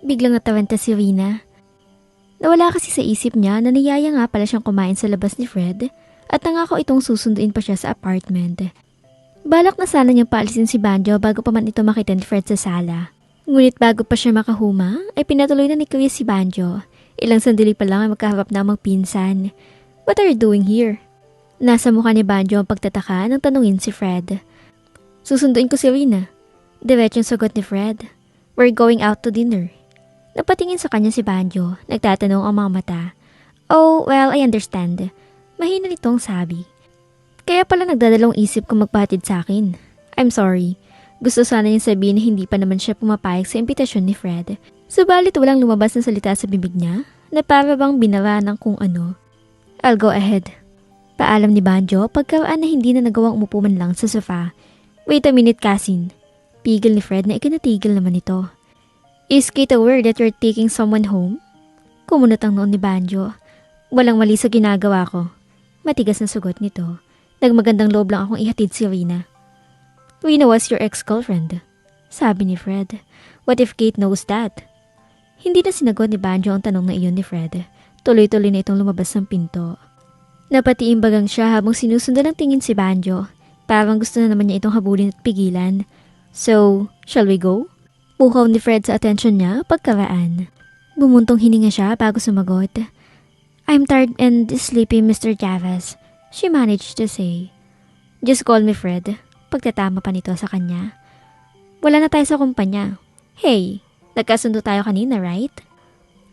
Biglang natawanta si Rina. Nawala kasi sa isip niya na niyaya nga pala siyang kumain sa labas ni Fred at nangako itong susunduin pa siya sa apartment. Balak na sana niyang paalisin si Banjo bago pa man ito makita ni Fred sa sala. Ngunit bago pa siya makahuma, ay pinatuloy na ni Chris si Banjo. Ilang sandali pa lang ay magkaharap na magpinsan. What are you doing here? Nasa mukha ni Banjo ang pagtataka nang tanungin si Fred. Susunduin ko si Rina. Diretsong sagot ni Fred. We're going out to dinner. Napatingin sa kanya si Banjo, nagtatanong ang mga mata. Oh, well, I understand. Mahina nitong sabi. Kaya pala nagdadalong isip kung magpatid sa akin. I'm sorry. Gusto sana niyang sabihin na hindi pa naman siya pumapayag sa imbitasyon ni Fred. Subalit walang lumabas na salita sa bibig niya na para bang binara ng kung ano. I'll go ahead. Paalam ni Banjo pagkaraan na hindi na nagawang umupo man lang sa sofa. Wait a minute, Kasin. Pigil ni Fred na ikinatigil naman ito. Is Kate aware that you're taking someone home? Kumunot ang noon ni Banjo. Walang mali sa ginagawa ko. Matigas na sugot nito. Nagmagandang loob lang akong ihatid si Rina. Rina was your ex-girlfriend. Sabi ni Fred. What if Kate knows that? Hindi na sinagot ni Banjo ang tanong na iyon ni Fred. Tuloy-tuloy na itong lumabas ng pinto. Napatiimbagang siya habang sinusundan ng tingin si Banjo. Parang gusto na naman niya itong habulin at pigilan. So, shall we go? Pukaw ni Fred sa atensyon niya pagkaraan. Bumuntong hininga siya bago sumagot. I'm tired and sleepy, Mr. Javas. She managed to say. Just call me Fred. Pagtatama pa nito sa kanya. Wala na tayo sa kumpanya. Hey, nagkasundo tayo kanina, right?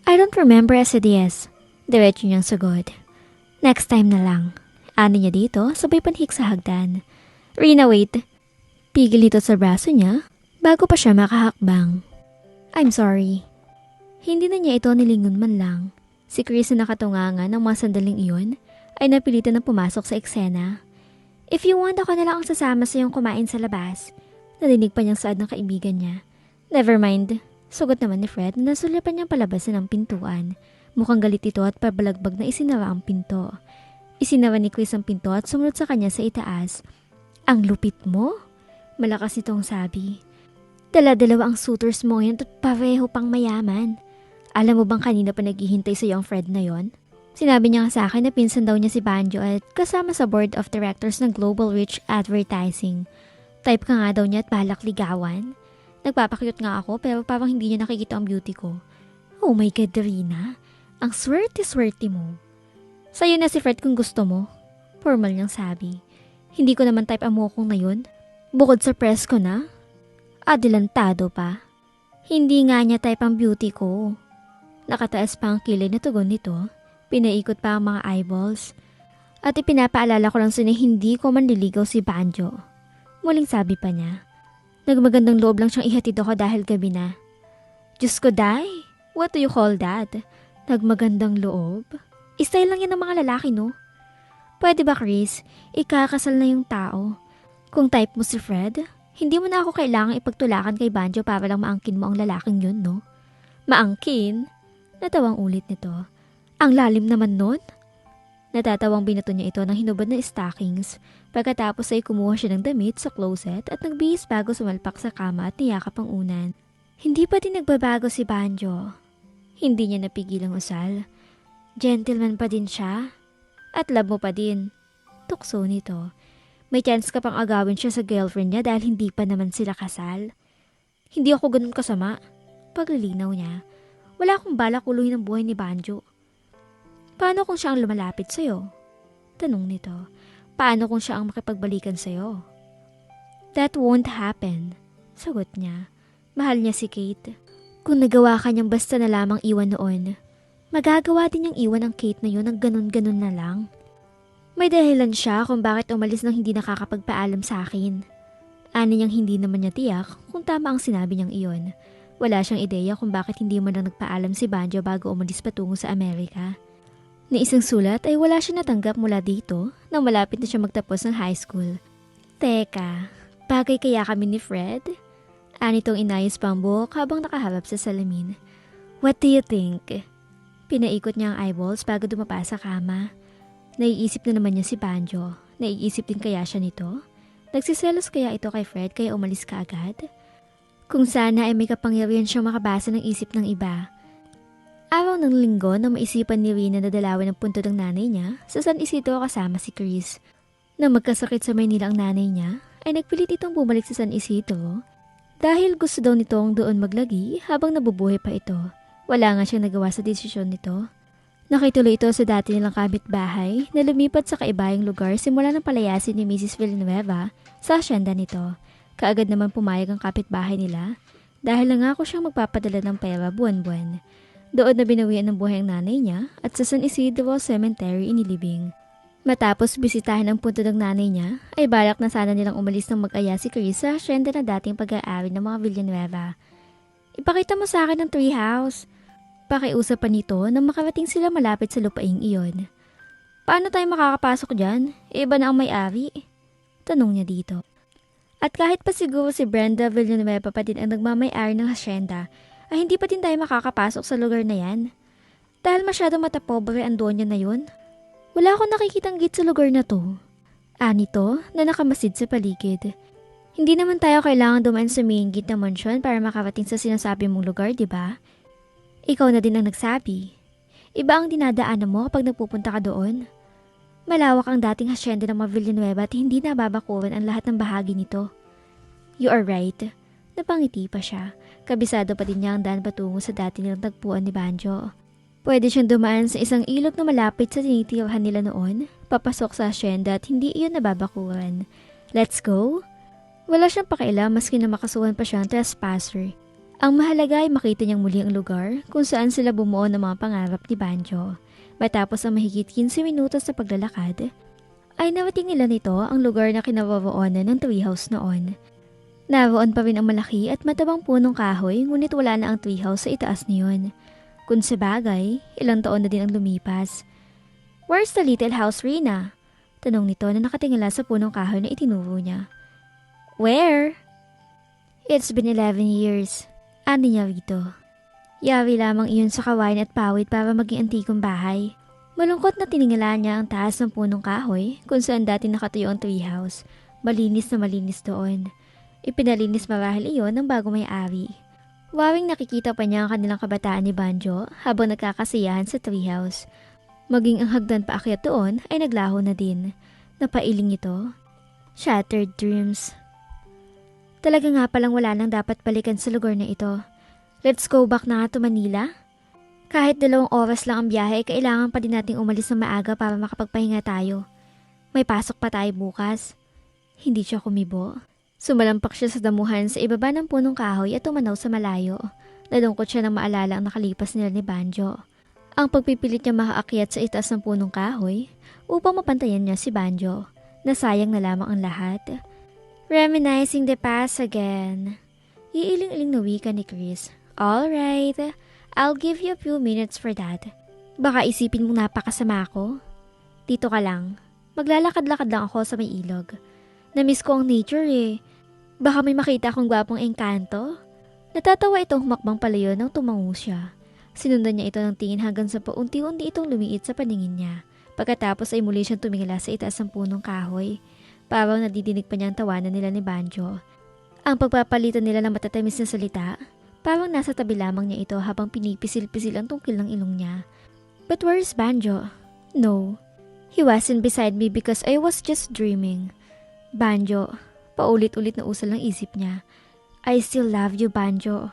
I don't remember as it is. Diretso niyang sagot. Next time na lang. Ani niya dito, sabay panhik sa hagdan. Rina, wait. Pigil nito sa braso niya bago pa siya makahakbang. I'm sorry. Hindi na niya ito nilingon man lang. Si Chris na nakatungangan ng mga sandaling iyon ay napilitan na pumasok sa eksena. If you want, ako na lang ang sasama sa iyong kumain sa labas. Nadinig pa niyang saad ng kaibigan niya. Never mind. Sugot naman ni Fred na nasulapan niyang palabasan ng pintuan. Mukhang galit ito at pabalagbag na isinara ang pinto. Isinara ni Chris ang pinto at sumunod sa kanya sa itaas. Ang lupit mo? Malakas itong sabi. Dala-dalawa ang suitors mo yan at pareho pang mayaman. Alam mo bang kanina pa naghihintay sa ang Fred na yon? Sinabi niya nga sa akin na pinsan daw niya si Banjo at kasama sa board of directors ng Global Reach Advertising. Type ka nga daw niya at balak ligawan. Nagpapakyut nga ako pero parang hindi niya nakikita ang beauty ko. Oh my God, Darina. Ang swerte-swerte mo. Sa'yo na si Fred kung gusto mo. Formal niyang sabi. Hindi ko naman type ang mukong na yun. Bukod sa press ko na. Adelantado pa. Hindi nga niya type ang beauty ko. Nakataas pa ang kilay na tugon nito. Pinaikot pa ang mga eyeballs. At ipinapaalala ko lang sa hindi ko manliligaw si Banjo. Muling sabi pa niya. Nagmagandang loob lang siyang ihatid ako dahil gabi na. Diyos ko, Day. What do you call that? Nagmagandang loob? Istyle lang yan ng mga lalaki, no? Pwede ba, Chris? Ikakasal na yung tao. Kung type mo si Fred, hindi mo na ako kailangang ipagtulakan kay Banjo para lang maangkin mo ang lalaking yun, no? Maangkin? Natawang ulit nito. Ang lalim naman nun? Natatawang binato niya ito ng hinubad na stockings. Pagkatapos ay kumuha siya ng damit sa closet at nagbihis bago sumalpak sa kama at niyakap ang unan. Hindi pa din nagbabago si Banjo. Hindi niya napigil ang usal. Gentleman pa din siya. At love mo pa din. Tukso nito. May chance ka pang agawin siya sa girlfriend niya dahil hindi pa naman sila kasal. Hindi ako ganun kasama. Paglilinaw niya. Wala akong balak uluhin ang buhay ni Banjo. Paano kung siya ang lumalapit sa'yo? Tanong nito. Paano kung siya ang makipagbalikan sa'yo? That won't happen. Sagot niya. Mahal niya si Kate. Kung nagawa ka niyang basta na lamang iwan noon, magagawa din niyang iwan ang Kate na yun ng ganun-ganun na lang. May dahilan siya kung bakit umalis nang hindi nakakapagpaalam sa akin. Ani niyang hindi naman niya tiyak kung tama ang sinabi niyang iyon. Wala siyang ideya kung bakit hindi mo lang nagpaalam si Banjo bago umalis patungo sa Amerika. Ni isang sulat ay wala siya natanggap mula dito nang malapit na siya magtapos ng high school. Teka, bagay kaya kami ni Fred? Anitong inayos pa ang buhok habang nakaharap sa salamin. What do you think? Pinaikot niya ang eyeballs bago dumapa sa kama. Naiisip na naman niya si Banjo. Naiisip din kaya siya nito? Nagsiselos kaya ito kay Fred kaya umalis ka agad? Kung sana ay may kapangyarihan siyang makabasa ng isip ng iba. Araw ng linggo nang maisipan ni Rina na dalawin ang punto ng nanay niya, sa San Isidro kasama si Chris. Na magkasakit sa Maynila ang nanay niya, ay nagpilit itong bumalik sa San Isidro dahil gusto daw nitong doon maglagi habang nabubuhay pa ito. Wala nga siyang nagawa sa desisyon nito. Nakituloy ito sa dati nilang kapitbahay na lumipat sa kaibayang lugar simula ng palayasin ni Mrs. Villanueva sa asyenda nito. Kaagad naman pumayag ang kapitbahay nila dahil nangako siyang magpapadala ng pera buwan-buwan. Doon na binawian ng buhay ang nanay niya at sa San Isidro Cemetery inilibing. Matapos bisitahin ang punto ng nanay niya, ay balak na sana nilang umalis ng mag-aya si Chris sa asyenda na dating pag-aari ng mga Villanueva. Ipakita mo sa akin ang treehouse. Pakiusap pa nito na makarating sila malapit sa lupaing iyon. Paano tayo makakapasok dyan? Iba na ang may-ari. Tanong niya dito. At kahit pa siguro si Brenda Villanueva pa din ang nagmamay-ari ng asyenda, ay hindi pa din tayo makakapasok sa lugar na yan. Dahil masyadong matapobre ang donya na yun. Wala akong nakikitang gate sa lugar na to. Anito na nakamasid sa paligid. Hindi naman tayo kailangan dumaan sa main gate ng mansyon para makarating sa sinasabi mong lugar, di ba? Ikaw na din ang nagsabi. Iba ang dinadaanan mo kapag nagpupunta ka doon. Malawak ang dating hasyenda ng mga at hindi nababakuran ang lahat ng bahagi nito. You are right. Napangiti pa siya. Kabisado pa din niya ang daan patungo sa dati nilang tagpuan ni Banjo. Pwede siyang dumaan sa isang ilog na malapit sa tinitirhan nila noon, papasok sa asyenda at hindi iyon nababakuran. Let's go? Wala siyang pakialam maski na makasuhan pa siyang trespasser. Ang mahalaga ay makita niyang muli ang lugar kung saan sila bumuo ng mga pangarap ni Banjo. Matapos ang mahigit 15 minutos sa paglalakad, ay narating nila nito ang lugar na kinaroroonan ng treehouse noon. Naroon pa rin ang malaki at matabang punong kahoy ngunit wala na ang treehouse sa itaas niyon. Kung sa bagay, ilang taon na din ang lumipas. Where's the little house, Rina? Tanong nito na nakatingala sa punong kahoy na itinuro niya. Where? It's been 11 years. Ani niya rito. Yari lamang iyon sa kawain at pawid para maging antikong bahay. Malungkot na tiningala niya ang taas ng punong kahoy kung saan dati nakatayo ang treehouse. Malinis na malinis doon. Ipinalinis marahil iyon ng bago may-ari. Wawing nakikita pa niya ang kanilang kabataan ni Banjo habang nagkakasiyahan sa treehouse. Maging ang hagdan paakyat doon ay naglaho na din. Napailing ito. Shattered dreams. Talaga nga palang wala nang dapat balikan sa lugar na ito. Let's go back na nga to Manila. Kahit dalawang oras lang ang biyahe, kailangan pa din nating umalis ng maaga para makapagpahinga tayo. May pasok pa tayo bukas. Hindi siya kumibo. Sumalampak siya sa damuhan sa ibaba ng punong kahoy at tumanaw sa malayo. Nalungkot siya nang maalala ang nakalipas nila ni Banjo. Ang pagpipilit niya makaakyat sa itaas ng punong kahoy upang mapantayan niya si Banjo. Nasayang na lamang ang lahat. Reminiscing the past again. Iiling-iling na wika ni Chris. Alright, I'll give you a few minutes for that. Baka isipin mong napakasama ako. Dito ka lang. Maglalakad-lakad lang ako sa may ilog. Namiss ko ang nature eh. Baka may makita akong gwapong engkanto. Natatawa itong humakbang palayo nang tumango siya. Sinundan niya ito ng tingin hanggang sa paunti-unti itong lumiit sa paningin niya. Pagkatapos ay muli siyang tumingala sa itaas ng punong kahoy. Parang nadidinig pa niya ang tawanan nila ni Banjo. Ang pagpapalitan nila ng matatamis na salita, parang nasa tabi lamang niya ito habang pinipisil-pisil ang tungkil ng ilong niya. But where's Banjo? No. He wasn't beside me because I was just dreaming. Banjo, paulit-ulit na usal ng isip niya. I still love you, Banjo.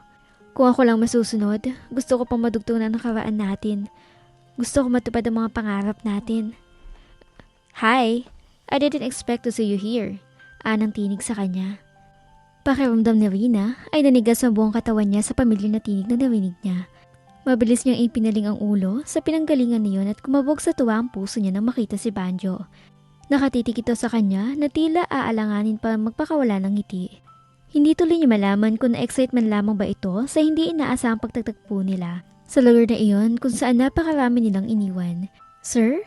Kung ako lang masusunod, gusto ko pang madugtong na nakaraan natin. Gusto ko matupad ang mga pangarap natin. Hi, I didn't expect to see you here. Anang tinig sa kanya. Pakiramdam ni Rina ay nanigas ang buong katawan niya sa pamilya na tinig na narinig niya. Mabilis niyang ipinaling ang ulo sa pinanggalingan niyon at kumabog sa tuwa ang puso niya nang makita si Banjo. Nakatitik ito sa kanya na tila aalanganin pa magpakawala ng ngiti. Hindi tuloy niya malaman kung na-excite man lamang ba ito sa hindi inaasahang pagtagtagpo nila. Sa lugar na iyon kung saan napakarami nilang iniwan. Sir?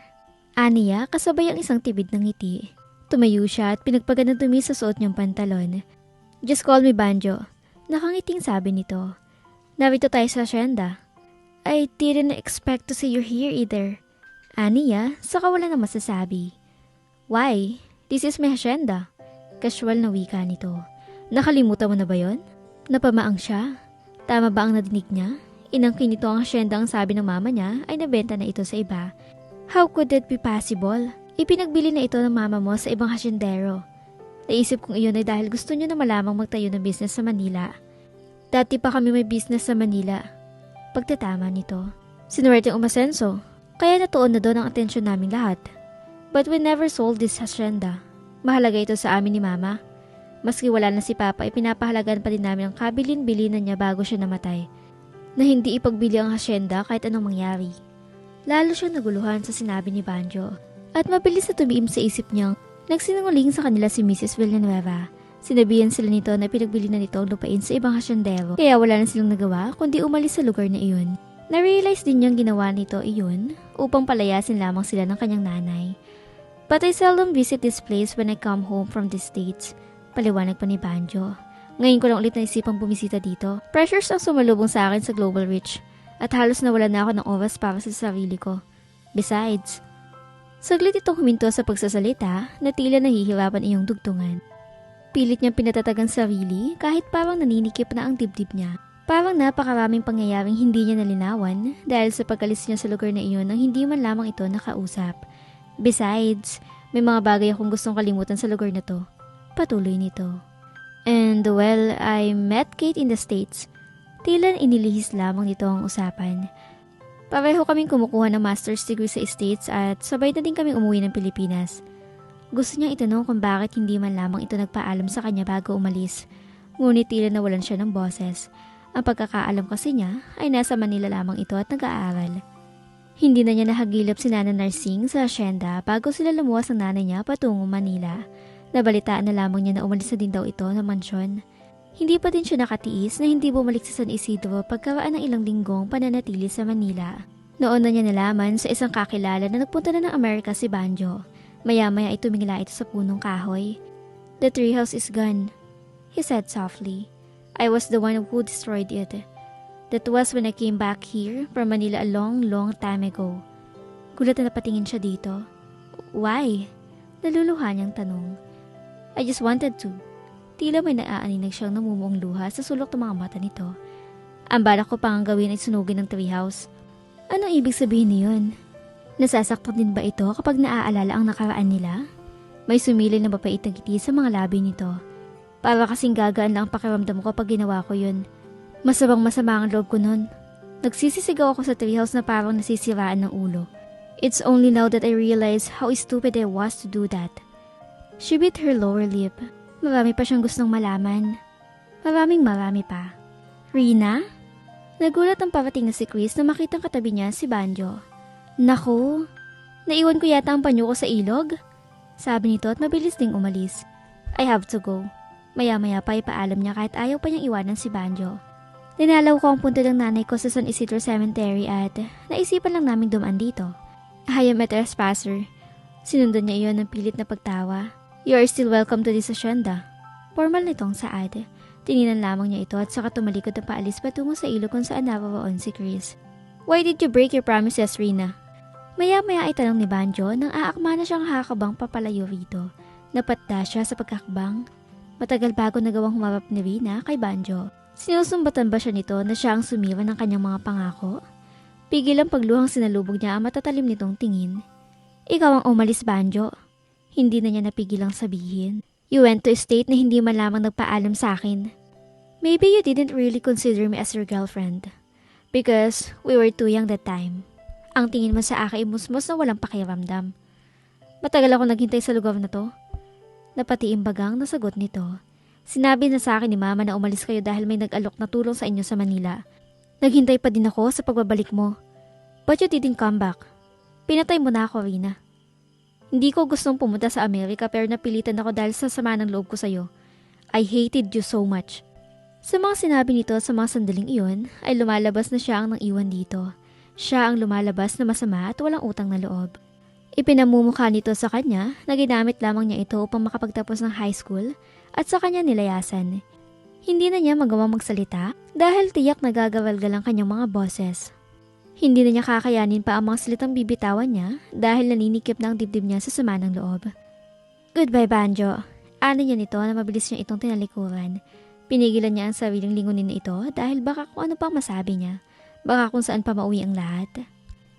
Aniya kasabay ang isang tibid ng ngiti. Tumayo siya at pinagpagan ng dumi sa suot niyang pantalon. Just call me Banjo. Nakangiting sabi nito. Narito tayo sa asyenda. I didn't expect to see you here either. Aniya, saka wala na masasabi. Why? This is my hacienda. Casual na wika nito. Nakalimutan mo na ba yon? Napamaang siya. Tama ba ang nadinig niya? Inangkin nito ang asyenda ang sabi ng mama niya ay nabenta na ito sa iba. How could that be possible? Ipinagbili na ito ng mama mo sa ibang hasyendero. Naisip kong iyon ay dahil gusto niyo na malamang magtayo ng business sa Manila. Dati pa kami may business sa Manila. Pagtatama nito. Sinuwerte ang umasenso, kaya natuon na doon ang atensyon namin lahat. But we never sold this hacienda. Mahalaga ito sa amin ni Mama. Maski wala na si Papa, ipinapahalagan pa din namin ang kabilin-bilinan niya bago siya namatay. Na hindi ipagbili ang hacienda kahit anong mangyari. Lalo siya naguluhan sa sinabi ni Banjo. At mabilis na tumiim sa isip niyang nagsinungaling sa kanila si Mrs. Villanueva. Sinabihan sila nito na pinagbili na nito ang lupain sa ibang hasyendero kaya wala na silang nagawa kundi umalis sa lugar na iyon. Na-realize din niyang ginawa nito iyon upang palayasin lamang sila ng kanyang nanay. But I seldom visit this place when I come home from the States. Paliwanag pa ni Banjo. Ngayon ko lang ulit naisipang bumisita dito. Pressures ang sumalubong sa akin sa Global Reach at halos nawala na ako ng oras para sa sarili ko. Besides, saglit itong huminto sa pagsasalita na tila nahihirapan iyong dugtungan. Pilit niyang pinatatagang sarili kahit parang naninikip na ang dibdib niya. Parang napakaraming pangyayaring hindi niya nalinawan dahil sa pagkalis niya sa lugar na iyon nang hindi man lamang ito nakausap. Besides, may mga bagay akong gustong kalimutan sa lugar na to. Patuloy nito. And well, I met Kate in the States. Tila inilihis lamang nito ang usapan. Pareho kaming kumukuha ng master's degree sa States at sabay na din kaming umuwi ng Pilipinas. Gusto niyang itanong kung bakit hindi man lamang ito nagpaalam sa kanya bago umalis. Ngunit tila nawalan siya ng boses. Ang pagkakaalam kasi niya ay nasa Manila lamang ito at nag-aaral. Hindi na niya nahagilap si Nana Narsing sa asyenda bago sila lumuwas ang nanay niya patungo Manila. Nabalitaan na lamang niya na umalis na din daw ito ng mansyon. Hindi pa din siya nakatiis na hindi bumalik sa San Isidro pagkaraan ng ilang linggong pananatili sa Manila. Noon na niya nalaman sa isang kakilala na nagpunta na ng Amerika si Banjo. Maya-maya ay tumingila ito sa punong kahoy. The treehouse is gone, he said softly. I was the one who destroyed it. That was when I came back here from Manila a long, long time ago. Gulat na napatingin siya dito. Why? Naluluha niyang tanong. I just wanted to. Tila may naaaninag siyang namumuong luha sa sulok ng mga mata nito. Ang balak ko pang gawin ay sunugin ng treehouse. Anong ibig sabihin niyon? Nasasaktan din ba ito kapag naaalala ang nakaraan nila? May sumilin na mapait na sa mga labi nito. Para kasing gagaan lang ang pakiramdam ko pag ginawa ko yun. Masabang masama ang loob ko nun. Nagsisisigaw ako sa treehouse na parang nasisiraan ng ulo. It's only now that I realize how stupid I was to do that. She bit her lower lip. Marami pa siyang gustong malaman. Maraming marami pa. Rina? Nagulat ang parating na si Chris na makitang katabi niya si Banjo. Naku, naiwan ko yata ang panyo ko sa ilog. Sabi nito at mabilis ding umalis. I have to go. Maya-maya pa ipaalam niya kahit ayaw pa niyang iwanan si Banjo. Dinalaw ko ang punta ng nanay ko sa San Isidro Cemetery at naisipan lang namin dumaan dito. I am a trespasser. Sinundan niya iyon ng pilit na pagtawa. You are still welcome to this hacienda. Formal nitong saad. Tininan lamang niya ito at saka tumalikod na paalis patungo sa ilog kung saan nawawaon si Chris. Why did you break your promises, Rina? Maya-maya ay tanong ni Banjo nang aakma na siyang hakabang papalayo rito. Napatda siya sa pagkakbang. Matagal bago nagawang humarap ni Rina kay Banjo. Sinusumbatan ba siya nito na siya ang sumira ng kanyang mga pangako? Pigil ang pagluhang sinalubog niya ang matatalim nitong tingin. Ikaw ang umalis, Banjo. Hindi na niya napigilang sabihin. You went to a state na hindi man lamang nagpaalam sa akin. Maybe you didn't really consider me as your girlfriend. Because we were too young that time. Ang tingin mo sa akin ay musmos na walang pakiramdam. Matagal ako naghintay sa lugar na to. Napatiimbagang nasagot nito. Sinabi na sa akin ni mama na umalis kayo dahil may nag-alok na tulong sa inyo sa Manila. Naghintay pa din ako sa pagbabalik mo. But you didn't come back. Pinatay mo na ako, Rina. Hindi ko gustong pumunta sa Amerika pero napilitan ako dahil sa sama ng loob ko sa'yo. I hated you so much. Sa mga sinabi nito sa mga sandaling iyon, ay lumalabas na siya ang nang iwan dito. Siya ang lumalabas na masama at walang utang na loob. Ipinamumukha nito sa kanya na ginamit lamang niya ito upang makapagtapos ng high school at sa kanya nilayasan. Hindi na niya magawa magsalita dahil tiyak nagagagalgal ang kanyang mga boses. Hindi na niya kakayanin pa ang mga salitang bibitawan niya dahil naninikip na ang dibdib niya sa sama ng loob. Goodbye, Banjo. Ano niya nito na mabilis niya itong tinalikuran. Pinigilan niya ang sariling lingunin na ito dahil baka kung ano pang masabi niya. Baka kung saan pa mauwi ang lahat.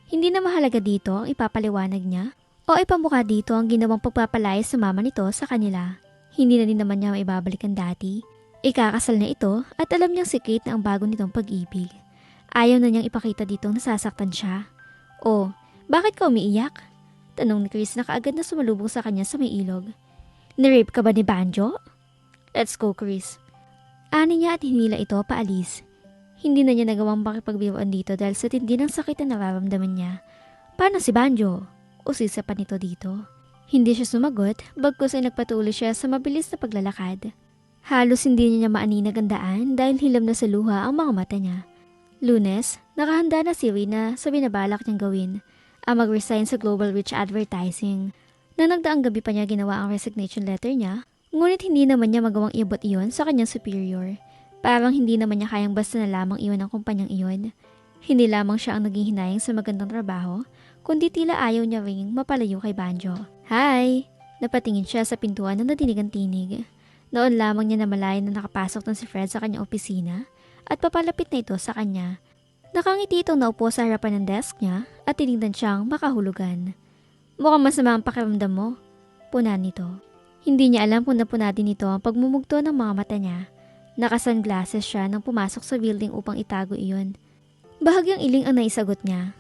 Hindi na mahalaga dito ang ipapaliwanag niya o ipamukha dito ang ginawang pagpapalayas sa mama nito sa kanila. Hindi na din naman niya maibabalik ang dati. Ikakasal na ito at alam niyang si Kate na ang bago nitong pag-ibig. Ayaw na niyang ipakita ditong nasasaktan siya. O, bakit ka umiiyak? Tanong ni Chris na kaagad na sumalubong sa kanya sa may ilog. Nirape ka ba ni Banjo? Let's go, Chris. Ani niya at hinila ito paalis. Hindi na niya nagawang pakipagbiruan dito dahil sa tindi ng sakit na nararamdaman niya. Paano si Banjo? Usisa pa nito dito. Hindi siya sumagot, bagkus ay nagpatuloy siya sa mabilis na paglalakad. Halos hindi niya maaninag ang daan dahil hilam na sa luha ang mga mata niya. Lunes, nakahanda na si Rina sa binabalak niyang gawin, ang mag-resign sa Global Reach Advertising. Na nagdaang gabi pa niya ginawa ang resignation letter niya, ngunit hindi naman niya magawang iabot iyon sa kanyang superior. Parang hindi naman niya kayang basta na lamang iwan ang kumpanyang iyon. Hindi lamang siya ang naging hinayang sa magandang trabaho, kundi tila ayaw niya ring mapalayo kay Banjo. Hi! Napatingin siya sa pintuan na nadinig ang tinig. Noon lamang niya namalayan na nakapasok na si Fred sa kanyang opisina at papalapit na ito sa kanya. Nakangiti itong naupo sa harapan ng desk niya at tinignan siyang makahulugan. Mukhang masama ang pakiramdam mo. Puna nito. Hindi niya alam kung napuna din ito ang pagmumugto ng mga mata niya. Nakasunglasses siya nang pumasok sa building upang itago iyon. Bahagyang iling ang naisagot niya.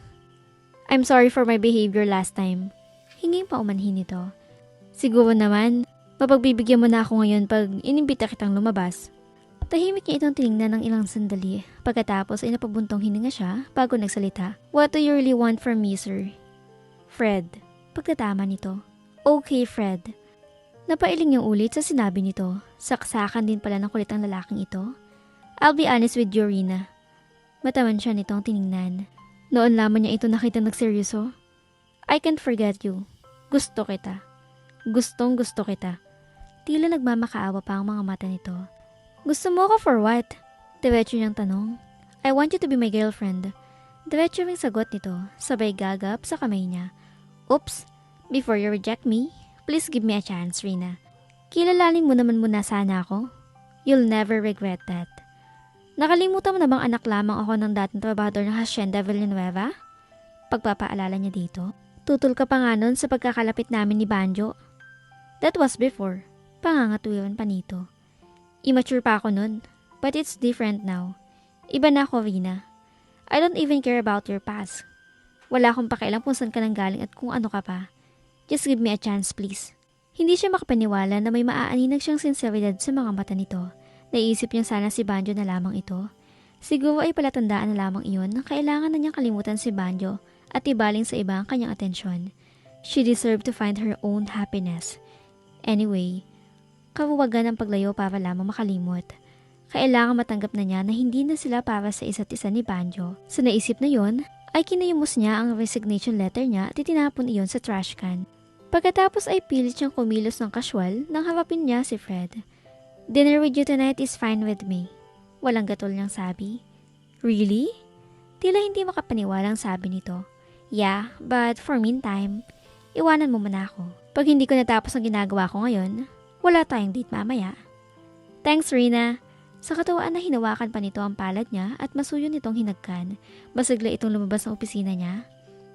I'm sorry for my behavior last time. Hinging pa umanhin nito. Siguro naman, mapagbibigyan mo na ako ngayon pag inimbita kitang lumabas. Tahimik niya itong tinignan ng ilang sandali. Pagkatapos ay napabuntong hininga siya bago nagsalita. What do you really want from me, sir? Fred. Pagkatama nito. Okay, Fred. Napailing yung ulit sa sinabi nito. Saksakan din pala ng kulit ang lalaking ito. I'll be honest with you, Rina. Matawan siya nitong tiningnan. Noon lamang niya ito nakita nagseryoso. I can't forget you. Gusto kita. Gustong gusto kita. Tila nagmamakaawa pa ang mga mata nito. Gusto mo ko for what? Diretso niyang tanong. I want you to be my girlfriend. Diretso ring sagot nito, sabay gagap sa kamay niya. Oops, before you reject me, please give me a chance, Rina. Kilalanin mo naman muna sana ako. You'll never regret that. Nakalimutan mo na bang anak lamang ako ng dating trabahador ng Hacienda Villanueva? Pagpapaalala niya dito. Tutol ka pa nga nun sa pagkakalapit namin ni Banjo. That was before. Pangangatuwiran pa nito. Immature pa ako nun. But it's different now. Iba na ako, Rina. I don't even care about your past. Wala akong pakialam kung saan ka nang galing at kung ano ka pa. Just give me a chance, please. Hindi siya makapaniwala na may maaaninag siyang sinseridad sa mga mata nito. Naisip niya sana si Banjo na lamang ito. Siguro ay palatandaan na lamang iyon na kailangan na niyang kalimutan si Banjo at ibaling sa iba ang kanyang atensyon. She deserved to find her own happiness. Anyway, kawawagan ang paglayo para lamang makalimot. Kailangan matanggap na niya na hindi na sila para sa isa't isa ni Banjo. Sa naisip na yon, ay kinayumos niya ang resignation letter niya at itinapon iyon sa trash can. Pagkatapos ay pilit siyang kumilos ng casual nang harapin niya si Fred. Dinner with you tonight is fine with me. Walang gatol niyang sabi. Really? Tila hindi makapaniwalang sabi nito. Yeah, but for meantime, iwanan mo muna ako. Pag hindi ko natapos ang ginagawa ko ngayon, wala tayong date mamaya. Thanks, Rina. Sa katawaan na hinawakan pa nito ang palad niya at masuyo nitong hinagkan, basagla itong lumabas ng opisina niya.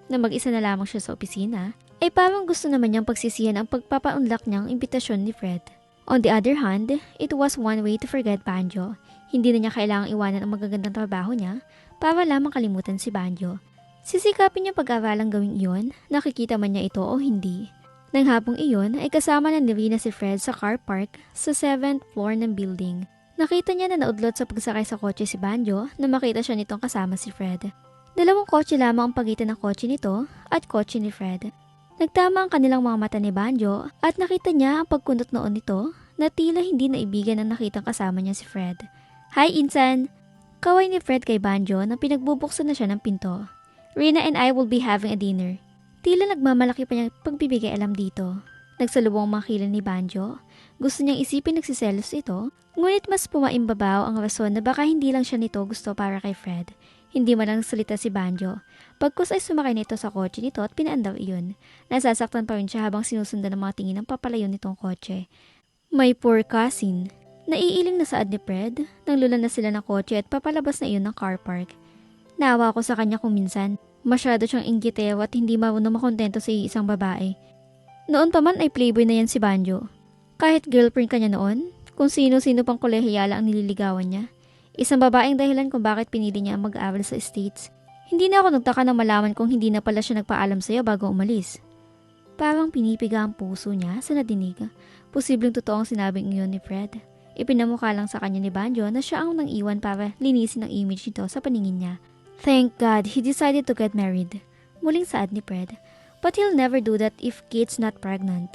Na mag-isa na lamang siya sa opisina, ay parang gusto naman niyang pagsisihan ang pagpapaunlak niyang imbitasyon ni Fred. On the other hand, it was one way to forget Banjo. Hindi na niya kailangang iwanan ang magagandang trabaho niya para lamang kalimutan si Banjo. Sisikapin niya pag-aralang gawing iyon, nakikita man niya ito o hindi. Nang hapong iyon ay kasama na ni Rina si Fred sa car park sa 7th floor ng building. Nakita niya na naudlot sa pagsakay sa kotse si Banjo na makita siya nitong kasama si Fred. Dalawang kotse lamang ang pagitan ng kotse nito at kotse ni Fred. Nagtama ang kanilang mga mata ni Banjo at nakita niya ang pagkunot noon nito na tila hindi naibigan ang nakitang kasama niya si Fred. Hi, Insan! Kaway ni Fred kay Banjo na pinagbubuksan na siya ng pinto. Rina and I will be having a dinner. Tila nagmamalaki pa niyang pagbibigay alam dito. Nagsalubong ang mga ni Banjo. Gusto niyang isipin nagsiselos ito, ngunit mas pumaimbabaw ang rason na baka hindi lang siya nito gusto para kay Fred. Hindi man lang salita si Banjo. Pagkus ay sumakay nito sa kotse nito at pinaandaw iyon. Nasasaktan pa rin siya habang sinusundan ng mga tingin ng papalayon nitong kotse. My poor cousin. Naiiling na saad ni Fred nang lulan na sila ng kotse at papalabas na iyon ng car park. Naawa ko sa kanya kung minsan. Masyado siyang inggiteo at hindi marunong makontento sa isang babae. Noon pa man ay playboy na yan si Banjo. Kahit girlfriend kanya noon, kung sino-sino pang kolehiyala ang nililigawan niya. Isang babaeng dahilan kung bakit pinili niya ang mag-aaral sa States. Hindi na ako nagtaka na malaman kung hindi na pala siya nagpaalam sa'yo bago umalis. Parang pinipiga ang puso niya sa nadinig. Posibleng totoo ang sinabing iyon ni Fred. Ipinamukha lang sa kanya ni Banjo na siya ang nang iwan para linisin ang image nito sa paningin niya. Thank God he decided to get married. Muling saad ni Fred. But he'll never do that if Kate's not pregnant.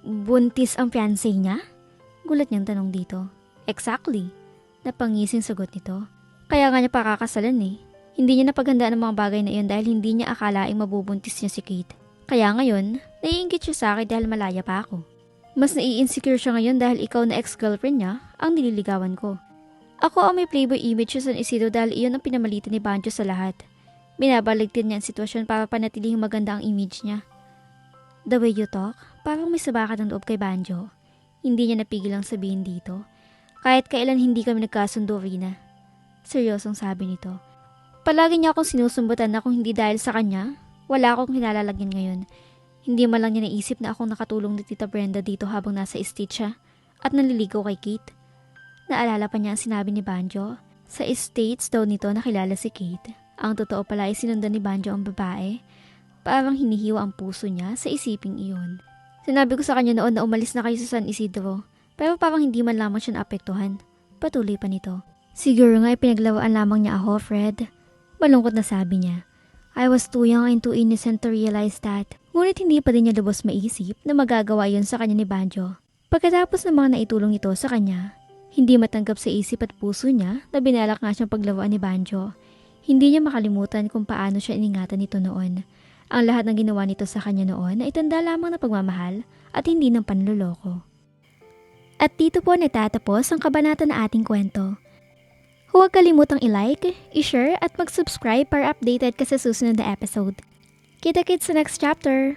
Buntis ang fiancé niya? Gulat niyang tanong dito. Exactly. Napangising sagot nito. Kaya nga niya pakakasalan eh. Hindi niya napaghandaan ang mga bagay na iyon dahil hindi niya akalaing mabubuntis niya si Kate. Kaya ngayon, naiingit siya sa akin dahil malaya pa ako. Mas nai-insecure siya ngayon dahil ikaw na ex-girlfriend niya ang nililigawan ko. Ako ang may playboy image sa San Isidro dahil iyon ang pinamalitan ni Banjo sa lahat. Binabaligtad niya ang sitwasyon para panatilihing maganda ang image niya. The way you talk, parang may sabakat ng loob kay Banjo. Hindi niya napigil ang sabihin dito. Kahit kailan hindi kami nagkasundo, Rina. Seryosong sabi nito. Palagi niya akong sinusumbutan na kung hindi dahil sa kanya, wala akong kinalalagyan ngayon. Hindi man lang niya naisip na akong nakatulong ni Tita Brenda dito habang nasa estate siya at naliligaw kay Kate. Naalala pa niya ang sinabi ni Banjo. Sa estates daw nito nakilala si Kate. Ang totoo pala ay sinundan ni Banjo ang babae. Parang hinihiwa ang puso niya sa isiping iyon. Sinabi ko sa kanya noon na umalis na kayo sa San Isidro, pero parang hindi man lamang siya naapektuhan. Patuloy pa nito. Siguro nga ipinaglawaan lamang niya ako, Fred. Malungkot na sabi niya. I was too young and too innocent to realize that. Ngunit hindi pa din niya lubos maisip na magagawa yon sa kanya ni Banjo. Pagkatapos ng mga naitulong ito sa kanya, hindi matanggap sa isip at puso niya na binalak nga siyang paglawaan ni Banjo. Hindi niya makalimutan kung paano siya iningatan nito noon. Ang lahat ng ginawa nito sa kanya noon ay tanda lamang ng pagmamahal at hindi ng panluloko. At dito po natatapos ang kabanata na ating kwento. Huwag kalimutang i-like, i-share at mag-subscribe para updated ka sa susunod na episode. Kita-kits sa next chapter!